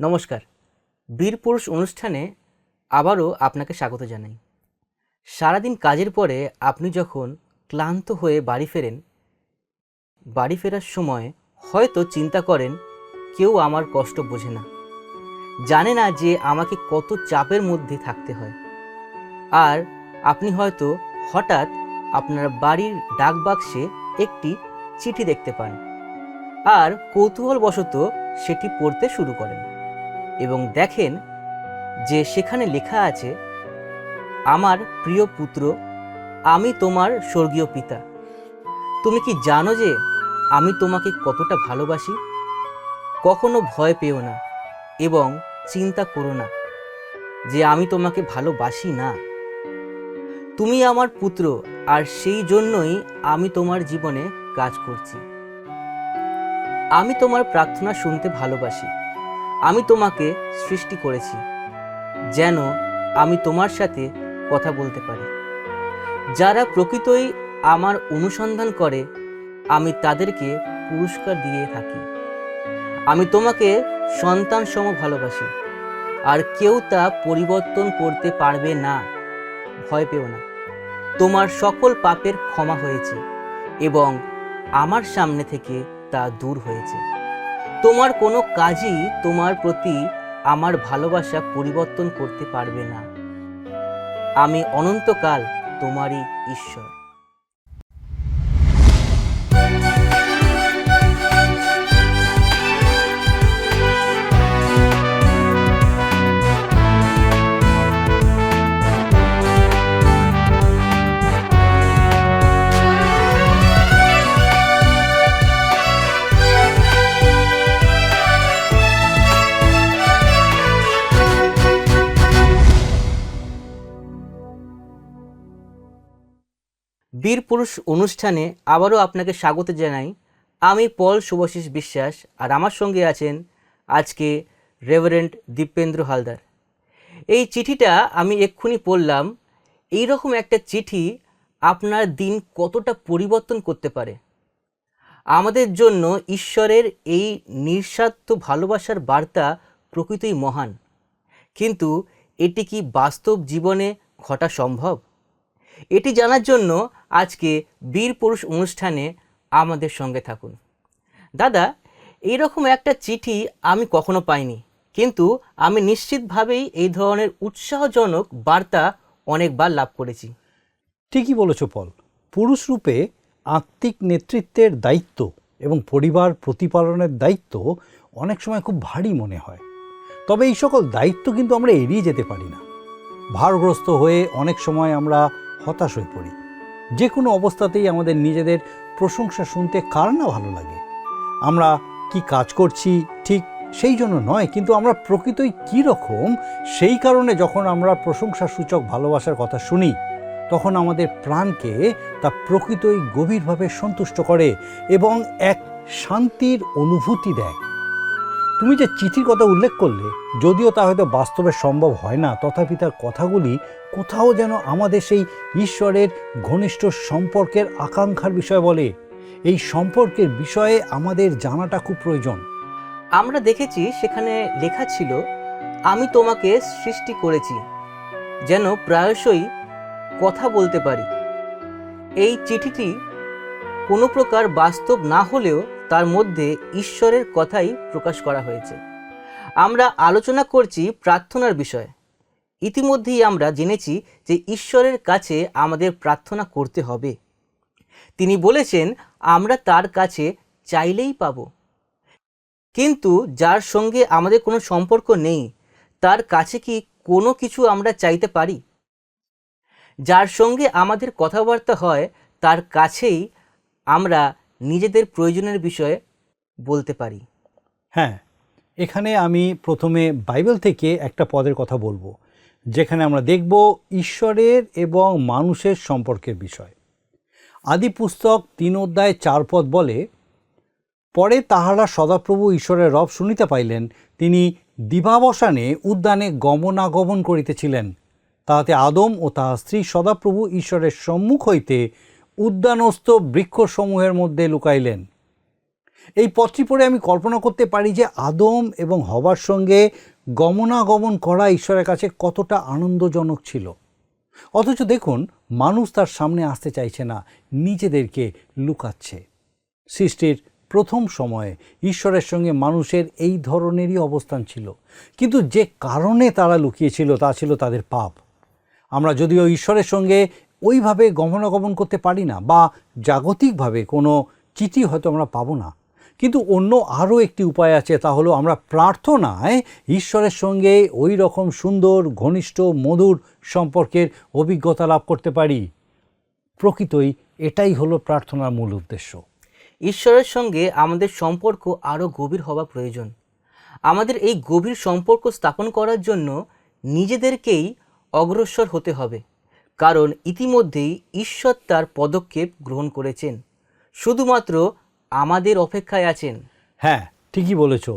নমস্কার। বীর পুরুষ অনুষ্ঠানে আবারও আপনাকে স্বাগত জানাই। সারাদিন কাজের পরে আপনি যখন ক্লান্ত হয়ে বাড়ি ফেরেন, বাড়ি ফেরার সময় হয়তো চিন্তা করেন, কেউ আমার কষ্ট বোঝে না। জানে না যে আমাকে কত চাপের মধ্যে থাকতে হয়। আর আপনি হয়তো হঠাৎ আপনার বাড়ির ডাকবাক্সে একটি চিঠি দেখতে পান। আর কৌতূহলবশত সেটি পড়তে শুরু করেন। এবং দেখেন যে সেখানে লেখা আছে, আমার প্রিয় পুত্র, আমি তোমার স্বর্গীয় পিতা। তুমি কি জানো যে আমি তোমাকে কতটা ভালোবাসি? কখনো ভয় পেও না এবং চিন্তা করো না যে আমি তোমাকে ভালোবাসি না। তুমি আমার পুত্র, আর সেই জন্যই আমি তোমার জীবনে কাজ করছি। আমি তোমার প্রার্থনা শুনতে ভালোবাসি। আমি তোমাকে সৃষ্টি করেছি, যেন আমি তোমার সাথে কথা বলতে পারি। যারা প্রকৃতই আমার অনুসন্ধান করে, আমি তাদেরকে পুরস্কার দিয়ে থাকি। আমি তোমাকে সন্তান সম ভালোবাসি, আর কেউ তা পরিবর্তন করতে পারবে না। ভয় পেও না। তোমার সকল পাপের ক্ষমা হয়েছে, এবং আমার সামনে থেকে তা দূর হয়েছে। তোমার কোনো কাজই তোমার প্রতি আমার ভালোবাসা পরিবর্তন করতে পারবে না। আমি অনন্তকাল তোমারই ঈশ্বর। বীর পুরুষ অনুষ্ঠানে আবারও আপনাকে স্বাগত জানাই। আমি পল শুভশিস বিশ্বাস আর আমার সঙ্গে আছেন আজকে রেভারেন্ট দীপেন্দ্র হালদার। এই চিঠিটা আমি এক্ষুনি পড়লাম। এই রকম একটা চিঠি আপনার দিন কতটা পরিবর্তন করতে পারে? আমাদের জন্য ঈশ্বরের এই নিঃস্বার্থ ভালোবাসার বার্তা প্রকৃতই মহান। কিন্তু এটি কি বাস্তব জীবনে ঘটা সম্ভব? এটি জানার জন্য আজকে বীর পুরুষ অনুষ্ঠানে আমাদের সঙ্গে থাকুন। দাদা, এইরকম একটা চিঠি আমি কখনো পাইনি, কিন্তু আমি নিশ্চিতভাবেই এই ধরনের উৎসাহজনক বার্তা অনেকবার লাভ করেছি। ঠিকই বলেছ, পল। পুরুষ রূপে আত্মিক নেতৃত্বের দায়িত্ব এবং পরিবার প্রতিপালনের দায়িত্ব অনেক সময় খুব ভারী মনে হয়। তবে এই সকল দায়িত্ব কিন্তু আমরা এড়িয়ে যেতে পারি না। ভারগ্রস্ত হয়ে অনেক সময় আমরা হতাশ হয়ে পড়ি। যে কোনো অবস্থাতেই আমাদের নিজেদের প্রশংসা শুনতে কার না ভালো লাগে? আমরা কি কাজ করছি ঠিক সেই জন্য নয়, কিন্তু আমরা প্রকৃতই কী রকম সেই কারণে যখন আমরা প্রশংসাসূচক ভালোবাসার কথা শুনি, তখন আমাদের প্রাণকে তা প্রকৃতই গভীরভাবে সন্তুষ্ট করে এবং এক শান্তির অনুভূতি দেয়। তুমি যে চিঠির কথা উল্লেখ করলে, যদিও তা হয়তো বাস্তবে সম্ভব হয় না, তথাপি তার কথাগুলি কোথাও যেন আমাদের সেই ঈশ্বরের ঘনিষ্ঠ সম্পর্কের আকাঙ্ক্ষার বিষয় বলে। এই সম্পর্কের বিষয়ে আমাদের জানাটা খুব প্রয়োজন। আমরা দেখেছি সেখানে লেখা ছিল, আমি তোমাকে সৃষ্টি করেছি, যেন প্রায়শই কথা বলতে পারি। এই চিঠিটি কোনো প্রকার বাস্তব না হলেও তার মধ্যে ঈশ্বরের কথাই প্রকাশ করা হয়েছে। আমরা আলোচনা করছি প্রার্থনার বিষয়ে। ইতিমধ্যেই আমরা জেনেছি যে ঈশ্বরের কাছে আমাদের প্রার্থনা করতে হবে। তিনি বলেছেন, আমরা তার কাছে চাইলেই পাব। কিন্তু যার সঙ্গে আমাদের কোনো সম্পর্ক নেই, তার কাছে কি কোনো কিছু আমরা চাইতে পারি? যার সঙ্গে আমাদের কথাবার্তা হয়, তার কাছেই আমরা নিজেদের প্রয়োজনের বিষয়ে বলতে পারি। হ্যাঁ এখানে আমি প্রথমে বাইবেল থেকে একটা পদের কথা বলব, যেখানে আমরা দেখব ঈশ্বরের এবং মানুষের সম্পর্কের বিষয়। আদি পুস্তক তিন অধ্যায় চার পদ বলে, পরে তাহারা সদাপ্রভু ঈশ্বরের রব শুনিতে পাইলেন, তিনি দিবাবসানে উদ্যানে গমনাগমন করিতেছিলেন। তাহাতে আদম ও তাহার স্ত্রী সদাপ্রভু ঈশ্বরের সম্মুখ হইতে উদ্যানস্থ বৃক্ষসমূহের মধ্যে লুকাইলেন। এই পথটি পড়ে আমি কল্পনা করতে পারি যে আদম এবং হবার সঙ্গে গমনাগমন করা ঈশ্বরের কাছে কতটা আনন্দজনক ছিল। অথচ দেখুন, মানুষ তার সামনে আসতে চাইছে না, নিজেদেরকে লুকাচ্ছে। সৃষ্টির প্রথম সময়ে ঈশ্বরের সঙ্গে মানুষের এই ধরনেরই অবস্থান ছিল। কিন্তু যে কারণে তারা লুকিয়েছিল, তা ছিল তাদের পাপ। আমরা যদিও ঈশ্বরের সঙ্গে ওইভাবে গমনাগমন করতে পারি না বা জাগতিকভাবে কোনো চিঠি হয়তো আমরা পাবো না। কিন্তু অন্য আরও একটি উপায় আছে, তা হলো আমরা প্রার্থনায় ঈশ্বরের সঙ্গে ওই রকম সুন্দর, ঘনিষ্ঠ, মধুর সম্পর্কের অভিজ্ঞতা লাভ করতে পারি। প্রকৃতই এটাই হলো প্রার্থনার মূল উদ্দেশ্য। ঈশ্বরের সঙ্গে আমাদের সম্পর্ক আরও গভীর হওয়া প্রয়োজন। আমাদের এই গভীর সম্পর্ক স্থাপন করার জন্য নিজেদেরকেই অগ্রসর হতে হবে। কারণ ইতিমধ্যেই ঈশ্বর তার পদক্ষেপ গ্রহণ করেছেন। শুধুমাত্র আমাদের অপেক্ষায় আছেন। হ্যাঁ ঠিকই বলেছ।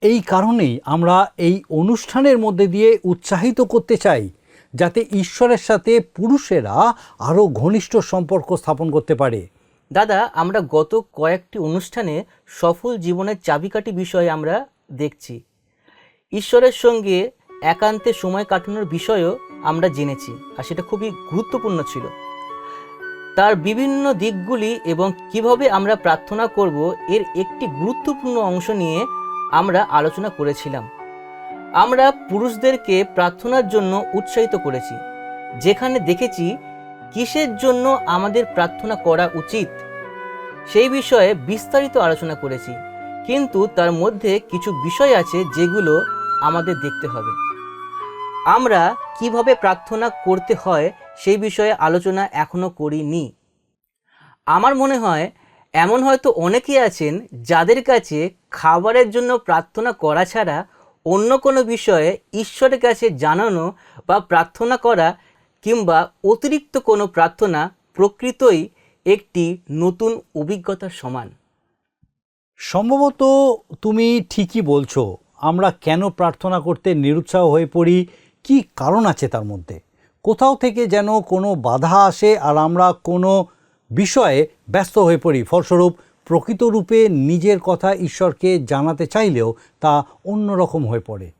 এই কারণেই আমরা এই অনুষ্ঠানের মধ্যে দিয়ে উৎসাহিত করতে চাই যাতে ঈশ্বরের সাথে পুরুষেরা আরও ঘনিষ্ঠ সম্পর্ক স্থাপন করতে পারে। দাদা আমরা গত কয়েকটি অনুষ্ঠানে সফল জীবনের চাবিকাঠি বিষয়ে আমরা দেখছি। ঈশ্বরের সঙ্গে একান্তে সময় কাটানোর বিষয়েও আমরা জেনেছি, আর সেটা খুবই গুরুত্বপূর্ণ ছিল। তার বিভিন্ন দিকগুলি এবং কীভাবে আমরা প্রার্থনা করব এর একটি গুরুত্বপূর্ণ অংশ নিয়ে আমরা আলোচনা করেছিলাম। আমরা পুরুষদেরকে প্রার্থনার জন্য উৎসাহিত করেছি, যেখানে দেখেছি কিসের জন্য আমাদের প্রার্থনা করা উচিত সেই বিষয়ে বিস্তারিত আলোচনা করেছি। কিন্তু তার মধ্যে কিছু বিষয় আছে যেগুলো আমাদের দেখতে হবে। আমরা কীভাবে প্রার্থনা করতে হয় সেই বিষয়ে আলোচনা এখনও করিনি। আমার মনে হয় এমন হয়তো অনেকেই আছেন যাদের কাছে খাবারের জন্য প্রার্থনা করা ছাড়া অন্য কোনো বিষয়ে ঈশ্বরের কাছে জানানো বা প্রার্থনা করা কিংবা অতিরিক্ত কোনো প্রার্থনা প্রকৃতই একটি নতুন অভিজ্ঞতার সমান। সম্ভবত তুমি ঠিকই বলছো, আমরা কেন প্রার্থনা করতে নিরুৎসাহ হয়ে পড়ি কি কারণ আছে তার মধ্যে? কোথাও থেকে যেন কোনো বাধা আসে আর আমরা কোনো বিষয়ে ব্যস্ত হয়ে পড়ি। ফলস্বরূপ, প্রকৃত রূপে নিজের কথা ঈশ্বরকে জানাতে চাইলেও তা অন্যরকম হয়ে পড়ে।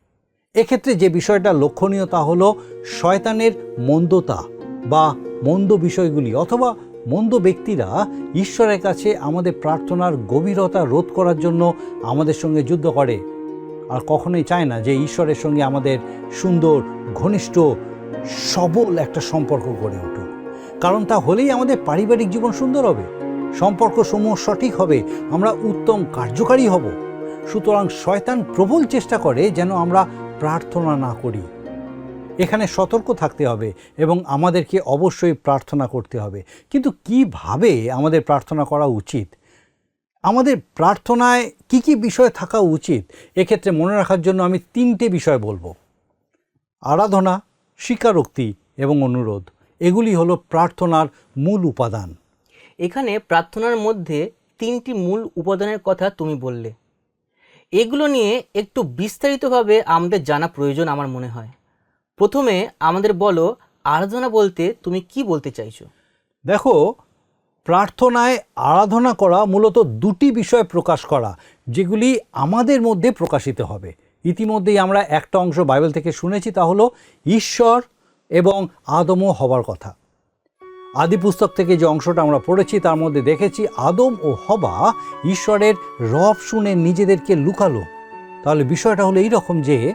এক্ষেত্রে যে বিষয়টা লক্ষণীয় তা হলো শয়তানের মন্দতা বা মন্দ বিষয়গুলি অথবা মন্দ ব্যক্তিরা ঈশ্বরের কাছে আমাদের প্রার্থনার গভীরতা রোধ করার জন্য আমাদের সঙ্গে যুদ্ধ করে। আর কখনোই চায় না যে ঈশ্বরের সঙ্গে আমাদের সুন্দর, ঘনিষ্ঠ, সবল একটা সম্পর্ক গড়ে উঠুক। কারণ তা হলেই আমাদের পারিবারিক জীবন সুন্দর হবে। সম্পর্ক সমূহ সঠিক হবে, আমরা উত্তম কার্যকারী হব। সুতরাং শয়তান প্রবল চেষ্টা করে যেন আমরা প্রার্থনা না করি। এখানে সতর্ক থাকতে হবে এবং আমাদেরকে অবশ্যই প্রার্থনা করতে হবে। কিন্তু কীভাবে আমাদের প্রার্থনা করা উচিত? আমাদের প্রার্থনায় কি কি বিষয় থাকা উচিত? এক্ষেত্রে মনে রাখার জন্য আমি তিনটে বিষয় বলব। আরাধনা স্বীকারোক্তি এবং অনুরোধ। এগুলি হলো প্রার্থনার মূল উপাদান। এখানে প্রার্থনার মধ্যে তিনটি মূল উপাদানের কথা তুমি বললে। এগুলো নিয়ে একটু বিস্তারিতভাবে আমাদের জানা প্রয়োজন আমার মনে হয়। প্রথমে আমাদের বলো আরাধনা বলতে তুমি কি বলতে চাইছো? দেখো প্রার্থনায় আরাধনা করা মূলত দুটি বিষয় প্রকাশ করা, যেগুলি আমাদের মধ্যে প্রকাশিত হবে। ইতিমধ্যেই আমরা একটা অংশ বাইবেল থেকে শুনেছি, তা হলো ঈশ্বর এবং আদমও হবার কথা। আদি পুস্তক থেকে যে অংশটা আমরা পড়েছি, তার মধ্যে দেখেছি, আদম ও হবা ঈশ্বরের রব শুনে নিজেদেরকে লুকালো। তাহলে বিষয়টা হলো এই রকম যে,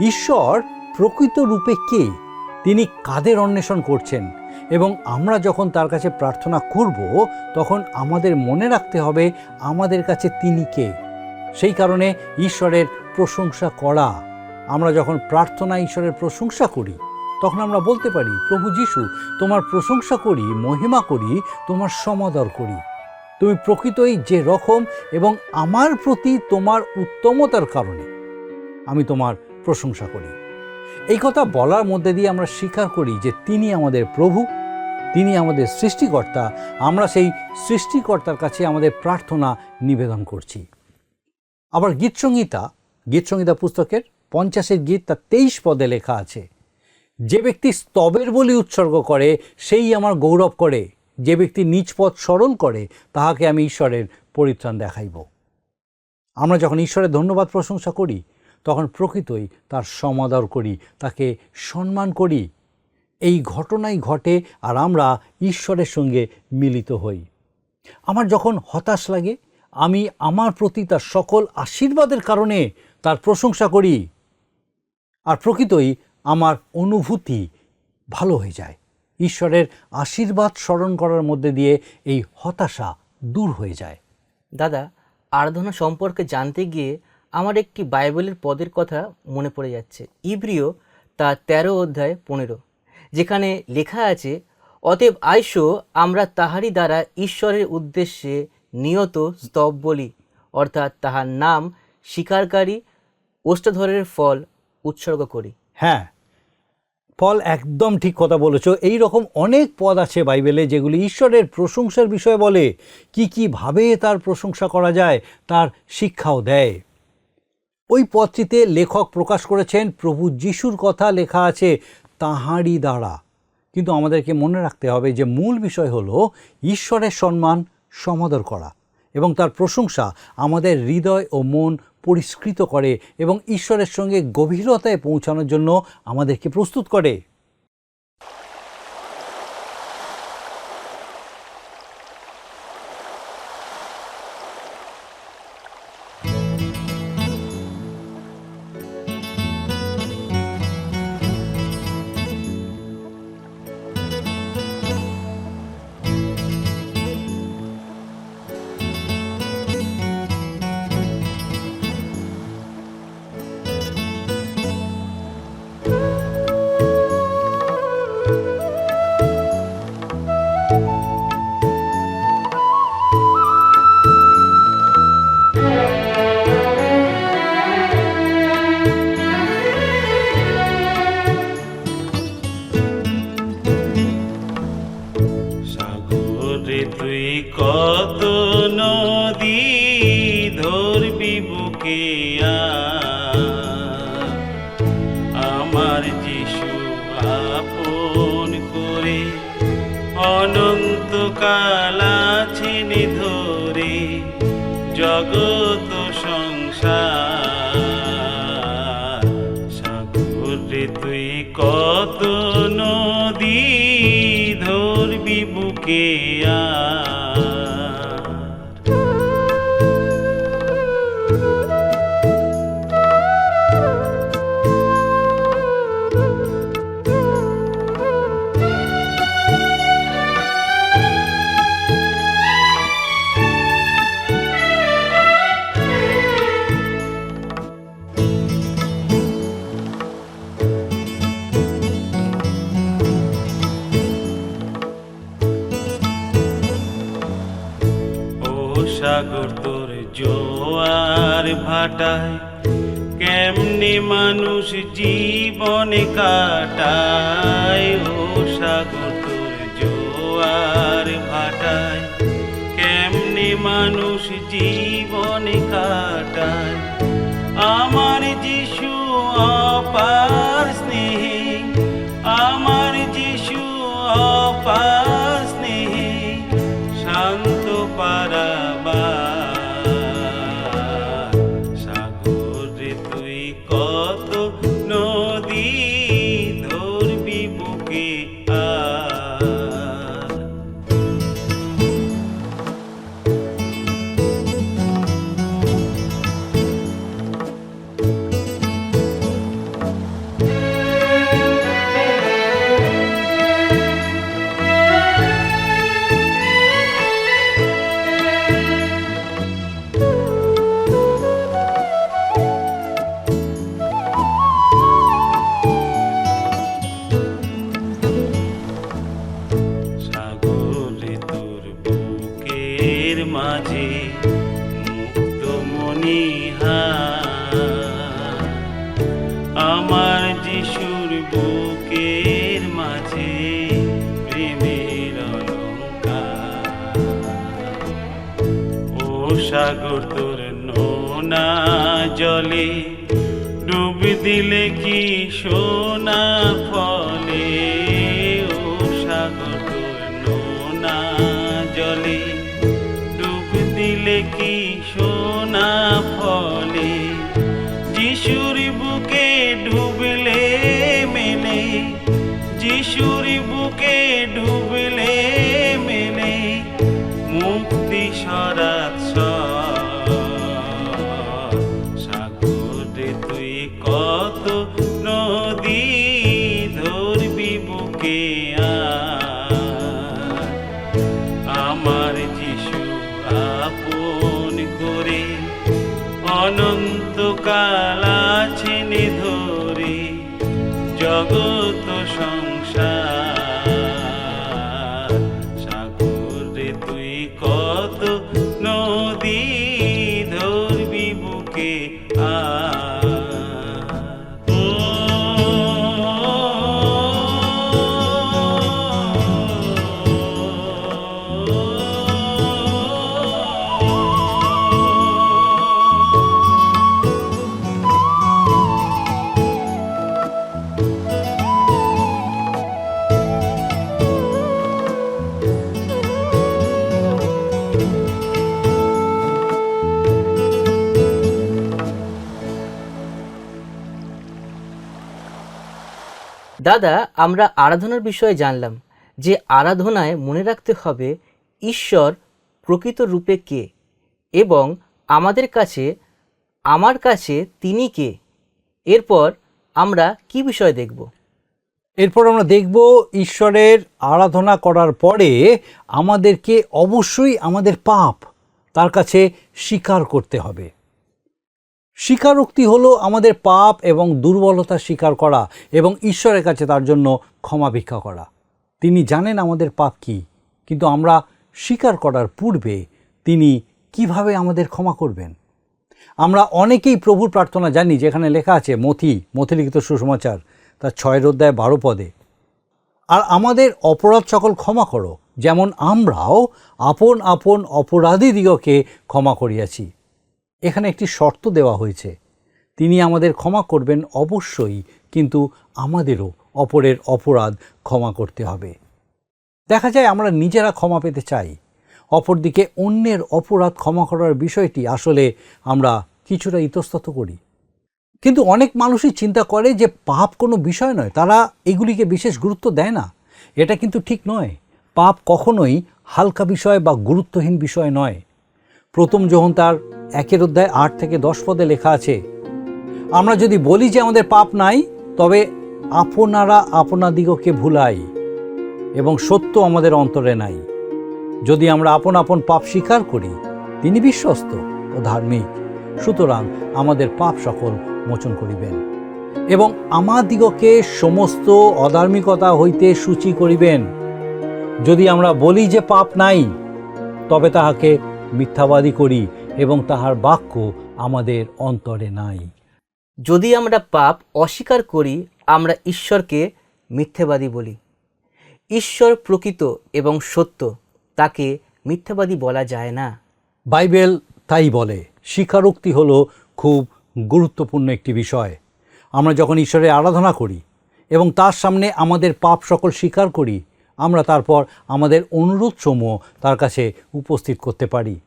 ঈশ্বর প্রকৃত রূপে কে? তিনি কাদের অন্বেষণ করছেন? এবং আমরা যখন তার কাছে প্রার্থনা করব, তখন আমাদের মনে রাখতে হবে আমাদের কাছে তিনি কে। সেই কারণে ঈশ্বরের প্রশংসা করা। আমরা যখন প্রার্থনা ঈশ্বরের প্রশংসা করি, তখন আমরা বলতে পারি, প্রভু যিশু, তোমার প্রশংসা করি, মহিমা করি, তোমার সমাদর করি। তুমি প্রকৃতই যে রকম এবং আমার প্রতি তোমার উত্তমতার কারণে আমি তোমার প্রশংসা করি। এই কথা বলার মধ্যে দিয়ে আমরা স্বীকার করি যে তিনি আমাদের প্রভু, তিনি আমাদের সৃষ্টিকর্তা। আমরা সেই সৃষ্টিকর্তার কাছে আমাদের প্রার্থনা নিবেদন করছি। আবার গীতসংহিতা গীতসংহিতা পুস্তকের পঞ্চাশের গীত তার তেইশ পদে লেখা আছে, যে ব্যক্তি স্তবের বলি উৎসর্গ করে, সেই আমার গৌরব করে। যে ব্যক্তি নিজ পথ সরল করে, তাহাকে আমি ঈশ্বরের পরিত্রাণ দেখাইব। আমরা যখন ঈশ্বরের ধন্যবাদ প্রশংসা করি তখন প্রকৃতই তার সমাদর করি, তাকে সম্মান করি। এই ঘটনাই ঘটে আর আমরা ঈশ্বরের সঙ্গে মিলিত হই। আমার যখন হতাশ লাগে, আমি আমার প্রতি তার সকল আশীর্বাদের কারণে তার প্রশংসা করি আর প্রকৃতই আমার অনুভূতি ভালো হয়ে যায়। ঈশ্বরের আশীর্বাদ স্মরণ করার মধ্যে দিয়ে এই হতাশা দূর হয়ে যায়। দাদা, আরাধনা সম্পর্কে জানতে গিয়ে আমার একটি বাইবেলের পদের কথা মনে পড়ে যাচ্ছে। ইব্রিয় তার তেরো অধ্যায় পনেরো, যেখানে লেখা আছে, অতএব আইসো, আমরা তাহারই দ্বারা ঈশ্বরের উদ্দেশ্যে নিয়ত স্তব বলি, অর্থাৎ তাহার নাম স্বীকারকারী অষ্টধরের ফল উৎসর্গ করি। হ্যাঁ ফল একদম ঠিক কথা বলেছ। এই রকম অনেক পদ আছে বাইবেলে যেগুলি ঈশ্বরের প্রশংসার বিষয় বলে। কি কীভাবে তার প্রশংসা করা যায়, তার শিক্ষাও দেয়। ওই পথটিতে লেখক প্রকাশ করেছেন, প্রভু যিশুর কথা লেখা আছে তাহারি দ্বারা। কিন্তু আমাদেরকে মনে রাখতে হবে যে মূল বিষয় হল ঈশ্বরের সম্মান সমাদর করা এবং তার প্রশংসা আমাদের হৃদয় ও মন পরিষ্কৃত করে এবং ঈশ্বরের সঙ্গে গভীরতায় পৌঁছানোর জন্য আমাদেরকে প্রস্তুত করে। কত নদী ধরবি বুকে আমার যিশু আপন করে অনন্ত কালাছেন ধরে জগত সংসার। সাগরে তুই কত নদী ধরবি বুকে সাগর তোর জোয়ার ভাটায়, কেমনে মানুষ জীবনে কাটায়? ও সাগর তোর জোয়ার ভাটায়, কেমনে মানুষ জীবনে কাটায়? আমার যিশু অপার কি দাদা, আমরা আরাধনার বিষয়ে জানলাম যে আরাধনায় মনে রাখতে হবে ঈশ্বর প্রকৃত রূপে কে এবং আমাদের কাছে, আমার কাছে তিনি কে। এরপর আমরা কি বিষয় দেখব? এরপর আমরা দেখব ঈশ্বরের আরাধনা করার পরে আমাদেরকে অবশ্যই আমাদের পাপ তার কাছে স্বীকার করতে হবে। স্বীকারোক্তি হলো আমাদের পাপ এবং দুর্বলতা স্বীকার করা এবং ঈশ্বরের কাছে তার জন্য ক্ষমা ভিক্ষা করা। তিনি জানেন আমাদের পাপ কী, কিন্তু আমরা স্বীকার করার পূর্বে তিনি কীভাবে আমাদের ক্ষমা করবেন। আমরা অনেকেই প্রভুর প্রার্থনা জানি, যেখানে লেখা আছে মথি মথিলিখিত সুসমাচার তার ছয়ের অধ্যায় বারো পদে। আর আমাদের অপরাধ সকল ক্ষমা করো, যেমন আমরাও আপন আপন অপরাধীদিগকে ক্ষমা করিয়াছি। এখানে একটি শর্ত দেওয়া হয়েছে। তিনি আমাদের ক্ষমা করবেন অবশ্যই, কিন্তু আমাদেরও অপরের অপরাধ ক্ষমা করতে হবে। দেখা যায় আমরা নিজেরা ক্ষমা পেতে চাই। অপরদিকে অন্যের অপরাধ ক্ষমা করার বিষয়টি আসলে আমরা কিছুটা ইতস্তত করি। কিন্তু অনেক মানুষই চিন্তা করে যে পাপ কোনো বিষয় নয়, তারা এগুলিকে বিশেষ গুরুত্ব দেয় না। এটা কিন্তু ঠিক নয়। পাপ কখনোই হালকা বিষয় বা গুরুত্বহীন বিষয় নয়। প্রথম যখন তার একের অধ্যায় আট থেকে দশ পদে লেখা আছে, আমরা যদি বলি যে আমাদের পাপ নাই, তবে আপনারা আপনাদিগকে ভুলাই, এবং সত্য আমাদের অন্তরে নাই। যদি আমরা আপন আপন পাপ স্বীকার করি, তিনি বিশ্বস্ত ও ধার্মিক, সুতরাং আমাদের পাপ সকল মোচন করিবেন, এবং আমাদিগকে সমস্ত অধার্মিকতা হইতে সূচি করিবেন। যদি আমরা বলি যে পাপ নাই, তবে তাহাকে মিথ্যাবাদী করি এবং তাহার বাক্য আমাদের অন্তরে নাই। যদি আমরা পাপ অস্বীকার করি আমরা ঈশ্বরকে মিথ্যেবাদী বলি। ঈশ্বর প্রকৃত এবং সত্য তাকে মিথ্যাবাদী বলা যায় না। বাইবেল তাই বলে স্বীকারোক্তি হলো খুব গুরুত্বপূর্ণ একটি বিষয়। আমরা যখন ঈশ্বরের আরাধনা করি এবং তার সামনে আমাদের পাপ সকল স্বীকার করি আমরা তারপর আমাদের অনুরোধ সমূহ তার কাছে উপস্থিত করতে পারি।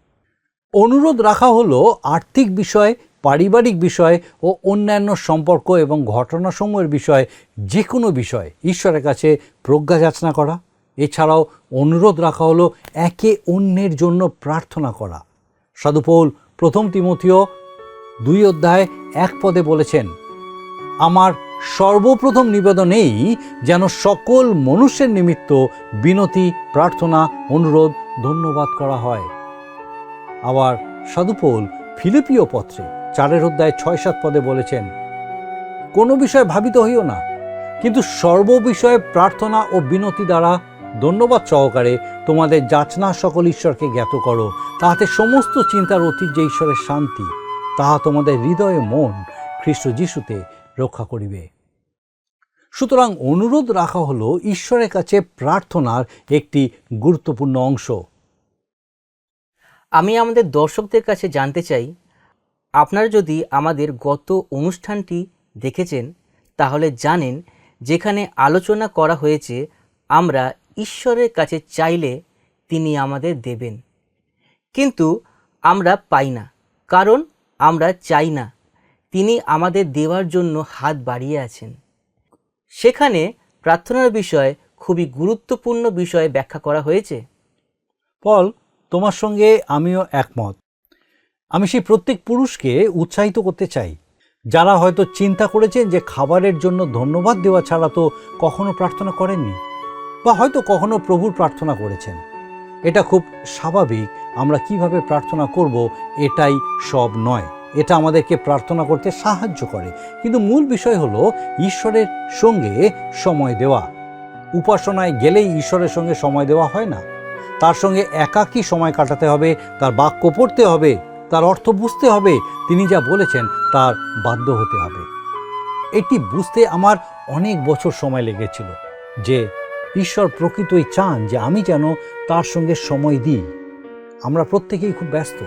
অনুরোধ রাখা হলো আর্থিক বিষয়, পারিবারিক বিষয় ও অন্যান্য সম্পর্ক এবং ঘটনাসমূহের বিষয় যে কোনো বিষয় ঈশ্বরের কাছে প্রজ্ঞা যাচনা করা। এছাড়াও অনুরোধ রাখা হলো একে অন্যের জন্য প্রার্থনা করা। সাধুপৌল প্রথম তিমথীয় দুই অধ্যায় এক পদে বলেছেন, আমার সর্বপ্রথম নিবেদন এই যেন সকল মনুষ্যের নিমিত্ত বিনতি, প্রার্থনা, অনুরোধ, ধন্যবাদ করা হয়। আবার সাধুপৌল ফিলিপিও পত্রে চারের অধ্যায় ছয় সাত পদে বলেছেন, কোনো বিষয়ে ভাবিত হইও না, কিন্তু সর্ববিষয়ে প্রার্থনা ও বিনতি দ্বারা ধন্যবাদ সহকারে তোমাদের যাচনা সকল ঈশ্বরকে জ্ঞাত করো, তাহাতে সমস্ত চিন্তার অতীত যে ঈশ্বরের শান্তি, তাহা তোমাদের হৃদয়ে মন খ্রিস্ট যিশুতে রক্ষা করিবে। সুতরাং অনুরোধ রাখা হলো ঈশ্বরের কাছে প্রার্থনার একটি গুরুত্বপূর্ণ অংশ। আমি আমাদের দর্শকদের কাছে জানতে চাই, আপনারা যদি আমাদের গত অনুষ্ঠানটি দেখেছেন, তাহলে জানেন যেখানে আলোচনা করা হয়েছে, আমরা ঈশ্বরের কাছে চাইলে তিনি আমাদের দেবেন। কিন্তু আমরা পাই না, কারণ আমরা চাই না, তিনি আমাদের দেওয়ার জন্য হাত বাড়িয়ে আছেন। সেখানে প্রার্থনার বিষয় খুবই গুরুত্বপূর্ণ বিষয় ব্যাখ্যা করা হয়েছে। পল তোমার সঙ্গে আমিও একমত। আমি সেই প্রত্যেক পুরুষকে উৎসাহিত করতে চাই। যারা হয়তো চিন্তা করেছেন যে খাবারের জন্য ধন্যবাদ দেওয়া ছাড়া তো কখনো প্রার্থনা করেননি বা হয়তো কখনো প্রভুর প্রার্থনা করেছেন। এটা খুব স্বাভাবিক আমরা কীভাবে প্রার্থনা করব এটাই সব নয়। এটা আমাদেরকে প্রার্থনা করতে সাহায্য করে। কিন্তু মূল বিষয় হলো ঈশ্বরের সঙ্গে সময় দেওয়া। উপাসনায় গেলেই ঈশ্বরের সঙ্গে সময় দেওয়া হয় না। তার সঙ্গে একাকী সময় কাটাতে হবে, তার বাক্য পড়তে হবে, তার অর্থ বুঝতে হবে। তিনি যা বলেছেন, তার বাধ্য হতে হবে। এটি বুঝতে আমার অনেক বছর সময় লেগেছিল যে ঈশ্বর প্রকৃতই চান যে আমি যেন তার সঙ্গে সময় দিই। আমরা প্রত্যেকেই খুব ব্যস্ত।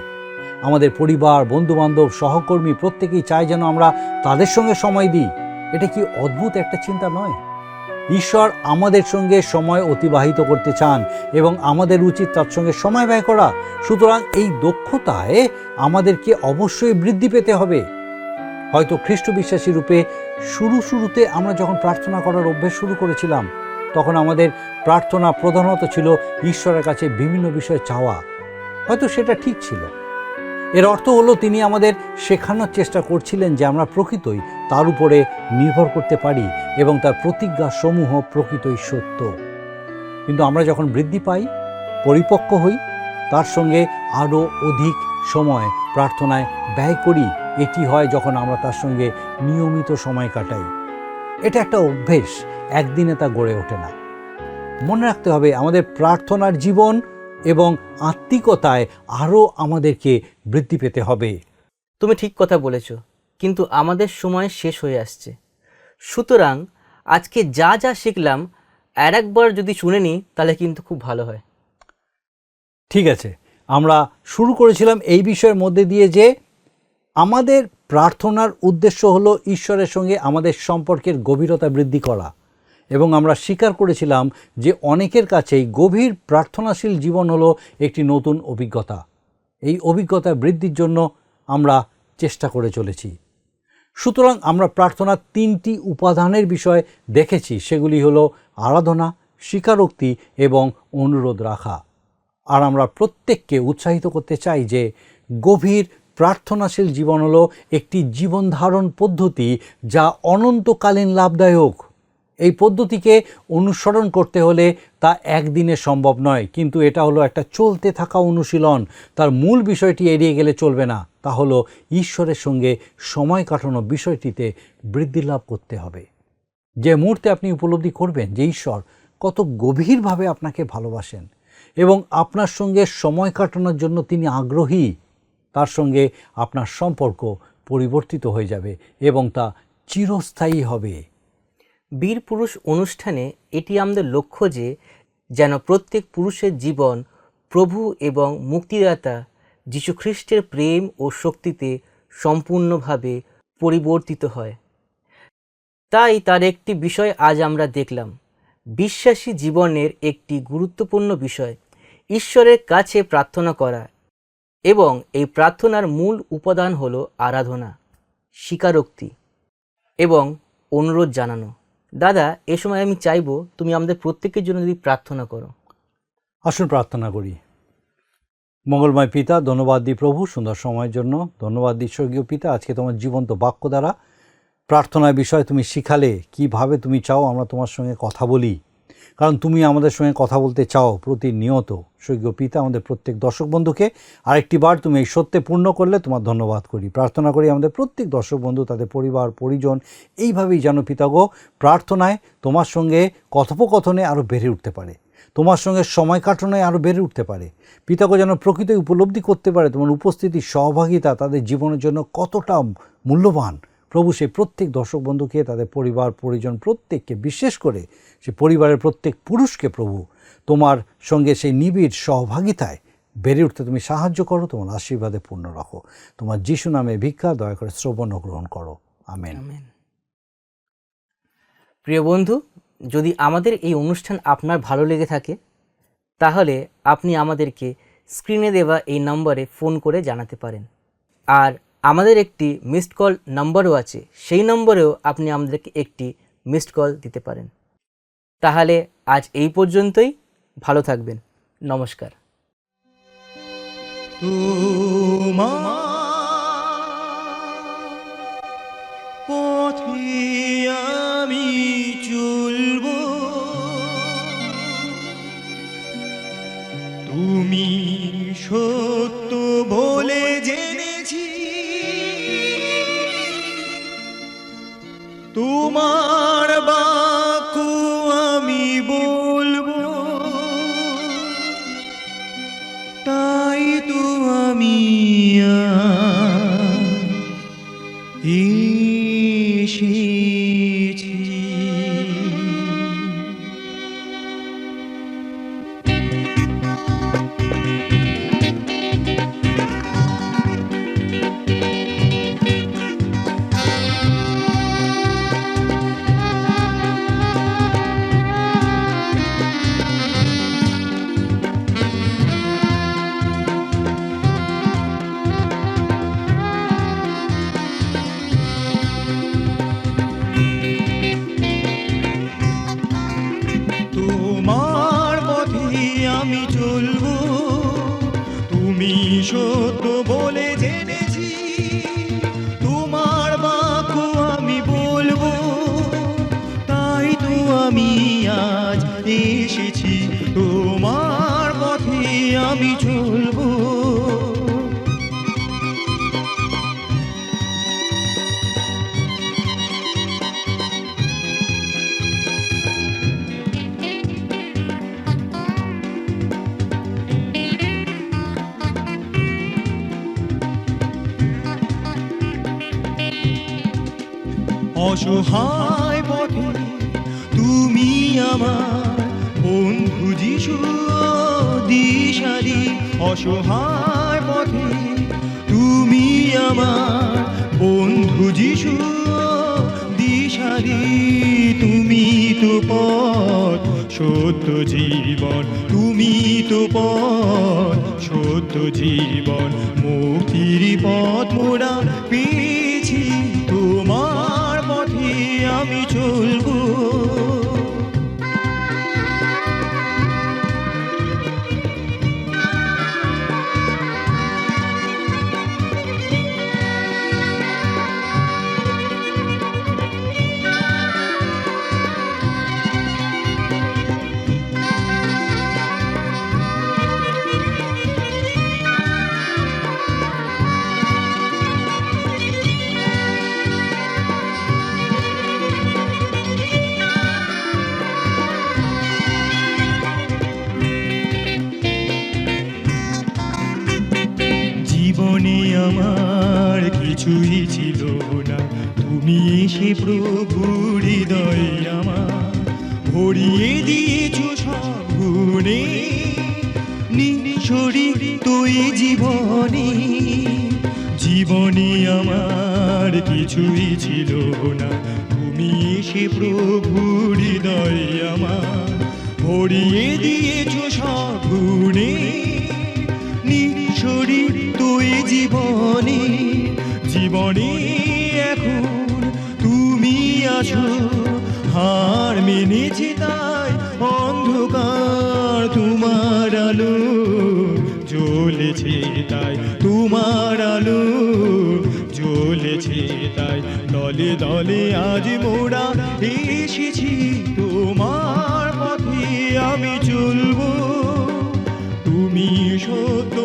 আমাদের পরিবার, বন্ধুবান্ধব, সহকর্মী প্রত্যেকেই চায় যেন আমরা তাদের সঙ্গে সময় দিই। এটা কি অদ্ভুত একটা চিন্তা নয়? ঈশ্বর আমাদের সঙ্গে সময় অতিবাহিত করতে চান এবং আমাদের উচিত তার সঙ্গে সময় ব্যয় করা। সুতরাং এই দক্ষতায় আমাদেরকে অবশ্যই বৃদ্ধি পেতে হবে। হয়তো খ্রিস্ট বিশ্বাসী রূপে শুরু শুরুতে আমরা যখন প্রার্থনা করার অভ্যেস শুরু করেছিলাম, তখন আমাদের প্রার্থনা প্রধানত ছিল ঈশ্বরের কাছে বিভিন্ন বিষয় চাওয়া। হয়তো সেটা ঠিক ছিল। এর অর্থ হলো তিনি আমাদের শেখানোর চেষ্টা করছিলেন যে আমরা প্রকৃতই তার উপরে নির্ভর করতে পারি এবং তার প্রতিজ্ঞা সমূহ প্রকৃতই সত্য। কিন্তু আমরা যখন বৃদ্ধি পাই, পরিপক্ক হই, তার সঙ্গে আরও অধিক সময় প্রার্থনায় ব্যয় করি, এটি হয় যখন আমরা তার সঙ্গে নিয়মিত সময় কাটাই। এটা একটা অভ্যেস, একদিনে তা গড়ে ওঠে না। মনে রাখতে হবে, আমাদের প্রার্থনার জীবন এবং আত্মিকতায় আরও আমাদেরকে বৃদ্ধি পেতে হবে। তুমি ঠিক কথা বলেছ কিন্তু আমাদের সময় শেষ হয়ে আসছে। সুতরাং আজকে যা যা শিখলাম আর একবার যদি শুনে নিই তাহলে কিন্তু খুব ভালো হয়। ঠিক আছে আমরা শুরু করেছিলাম এই বিষয়ের মধ্যে দিয়ে যে আমাদের প্রার্থনার উদ্দেশ্য হলো ঈশ্বরের সঙ্গে আমাদের সম্পর্কের গভীরতা বৃদ্ধি করা। এবং আমরা স্বীকার করেছিলাম যে অনেকের কাছেই গভীর প্রার্থনাশীল জীবন হলো একটি নতুন অভিজ্ঞতা। এই অভিজ্ঞতা বৃদ্ধির জন্য আমরা চেষ্টা করে চলেছি। সুতরাং আমরা প্রার্থনার তিনটি উপাদানের বিষয় দেখেছি, সেগুলি হলো আরাধনা, স্বীকারোক্তি এবং অনুরোধ রাখা। আর আমরা প্রত্যেককে উৎসাহিত করতে চাই যে গভীর প্রার্থনাশীল জীবন হলো একটি জীবনধারণ পদ্ধতি যা অনন্তকালীন লাভদায়ক। এই পদ্ধতিকে অনুসরণ করতে হলে তা একদিনে সম্ভব নয়। কিন্তু এটা হলো একটা চলতে থাকা অনুশীলন। তার মূল বিষয়টি এড়িয়ে গেলে চলবে না। তা হলো ঈশ্বরের সঙ্গে সময় কাটানো বিষয়টিতে বৃদ্ধি লাভ করতে হবে। যে মুহূর্তে আপনি উপলব্ধি করবেন যে ঈশ্বর কত গভীরভাবে আপনাকে ভালোবাসেন এবং আপনার সঙ্গে সময় কাটানোর জন্য তিনি আগ্রহী, তার সঙ্গে আপনার সম্পর্ক পরিবর্তিত হয়ে যাবে এবং তা চিরস্থায়ী হবে। বীর পুরুষ অনুষ্ঠানে এটি আমাদের লক্ষ্য যে, যেন প্রত্যেক পুরুষের জীবন প্রভু এবং মুক্তিদাতা যীশুখ্রিস্টের প্রেম ও শক্তিতে সম্পূর্ণভাবে পরিবর্তিত হয়। তাই তার একটি বিষয় আজ আমরা দেখলাম। বিশ্বাসী জীবনের একটি গুরুত্বপূর্ণ বিষয়, ঈশ্বরের কাছে প্রার্থনা করা এবং এই প্রার্থনার মূল উপাদান হল আরাধনা, স্বীকারোক্তি এবং অনুরোধ জানানো। দাদা, এ সময় আমি চাইব তুমি আমাদের প্রত্যেকের জন্য যদি প্রার্থনা করো। আসুন প্রার্থনা করি। মঙ্গলময় পিতা, ধন্যবাদ দি প্রভু, সুন্দর সময়ের জন্য। ধন্যবাদ দি স্বর্গীয় পিতা, আজকে তোমার জীবন্ত বাক্য দ্বারা প্রার্থনার বিষয় তুমি শিখালে, কীভাবে তুমি চাও আমরা তোমার সঙ্গে কথা বলি। কারণ তুমি আমাদের সঙ্গে কথা বলতে চাও প্রতিনিয়ত। স্বর্গীয় পিতা আমাদের প্রত্যেক দর্শক বন্ধুকে আরেকটি বার তুমি এই সত্যে পূর্ণ করলে তোমার ধন্যবাদ করি। প্রার্থনা করি আমাদের প্রত্যেক দর্শক বন্ধু, তাদের পরিবার, পরিজন, এইভাবেই যেন পিতাগো প্রার্থনায় তোমার সঙ্গে কথোপকথনে আরও বেড়ে উঠতে পারে। তোমার সঙ্গে সময় কাটানোয় আরও বেড়ে উঠতে পারে। পিতাকে যেন প্রকৃতই উপলব্ধি করতে পারে তোমার উপস্থিতি, সহভাগিতা তাদের জীবনের জন্য কতটা মূল্যবান। প্রভু সেই প্রত্যেক দর্শক বন্ধুকে, তাদের পরিবার, পরিজন প্রত্যেককে, বিশেষ করে সে পরিবারের প্রত্যেক পুরুষকে প্রভু, তোমার সঙ্গে সেই নিবিড় সহভাগিতায় বেড়ে উঠতে তুমি সাহায্য করো, তোমার আশীর্বাদে পূর্ণ রাখো। তোমার যিশু নামে ভিক্ষা, দয়া করে শ্রবণ গ্রহণ করো। আমেন। প্রিয় বন্ধু, যদি আমাদের এই অনুষ্ঠান আপনার ভালো লেগে থাকে, তাহলে আপনি আমাদেরকে স্ক্রিনে দেওয়া এই নম্বরে ফোন করে জানাতে পারেন। আর আমাদের একটি মিসড কল নম্বরও আছে। সেই নম্বরেও আপনি আমাদেরকে একটি মিসড কল দিতে পারেন। তাহলে আজ এই পর্যন্তই। ভালো থাকবেন। নমস্কার। পথে অসহায় পথে তুমি আমার বন্ধু যিশু দিশারি। অসহায় পথে তুমি আমার বন্ধু যিশু দিশারি। তুমি তো পথ সত্য জীবন, তুমি তো পথ সত্য জীবন। মুক্তির পথ মোরা আমার কিছুই ছিল না। তুমি এসে প্রভু হৃদয় আমার ভরিয়ে দিয়েছ আলো জ্বলেছে তাই, তোমার আলো জ্বলেছে তাই। দলে দলে আজ মোড়া এসেছি, তোমার পথে আমি চলবো। তুমি সত্য